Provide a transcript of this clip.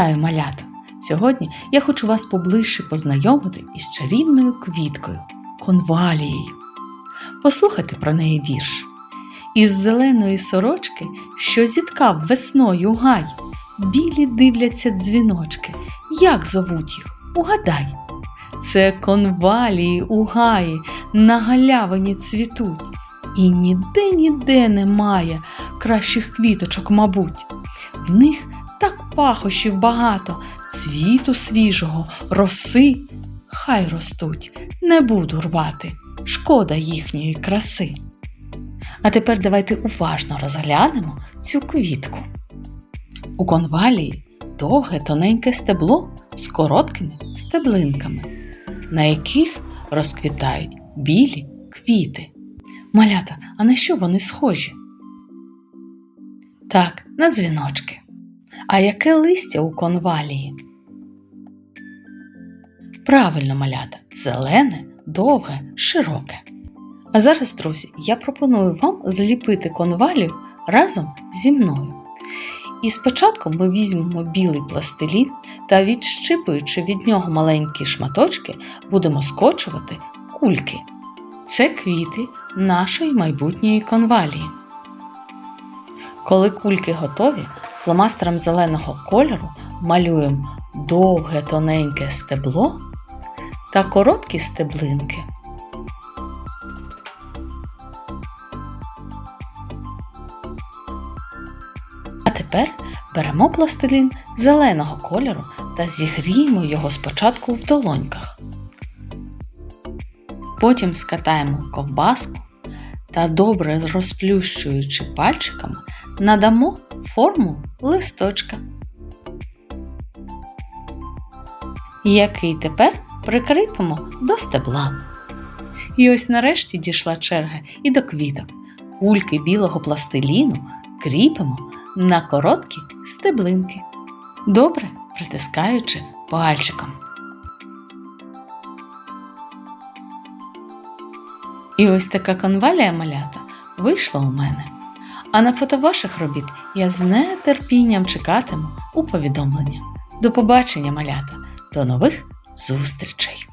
Вітаю малята! Сьогодні я хочу вас поближче познайомити із чарівною квіткою конвалією. Послухайте про неї вірш. Із зеленої сорочки, що зіткав весною гай, білі дивляться дзвіночки. Як зовуть їх? Угадай. Це конвалії у гаї на галявині цвітуть, і ніде ніде немає кращих квіточок, мабуть. В них так пахощів багато, цвіту свіжого, роси, хай ростуть, не буду рвати, шкода їхньої краси. А тепер давайте уважно розглянемо цю квітку. У конвалії довге тоненьке стебло з короткими стеблинками, на яких розквітають білі квіти. Малята, а на що вони схожі? Так, на дзвіночки. А яке листя у конвалії? Правильно, малята, зелене, довге, широке. А зараз, друзі, я пропоную вам зліпити конвалію разом зі мною. І спочатку ми візьмемо білий пластилін та, відщипуючи від нього маленькі шматочки, будемо скочувати кульки. Це квіти нашої майбутньої конвалії. Коли кульки готові, фломастером зеленого кольору малюємо довге тоненьке стебло та короткі стеблинки. А тепер беремо пластилін зеленого кольору та зігріємо його спочатку в долоньках. Потім скатаємо ковбаску та добре розплющуючи пальчиками, надамо форму листочка, який тепер прикріпимо до стебла. І ось нарешті дійшла черга і до квіток. Кульки білого пластиліну кріпимо на короткі стеблинки, добре притискаючи пальчиком. І ось така конвалія малята вийшла у мене. А на фото ваших робіт я з нетерпінням чекатиму у повідомлення. До побачення, малята! До нових зустрічей!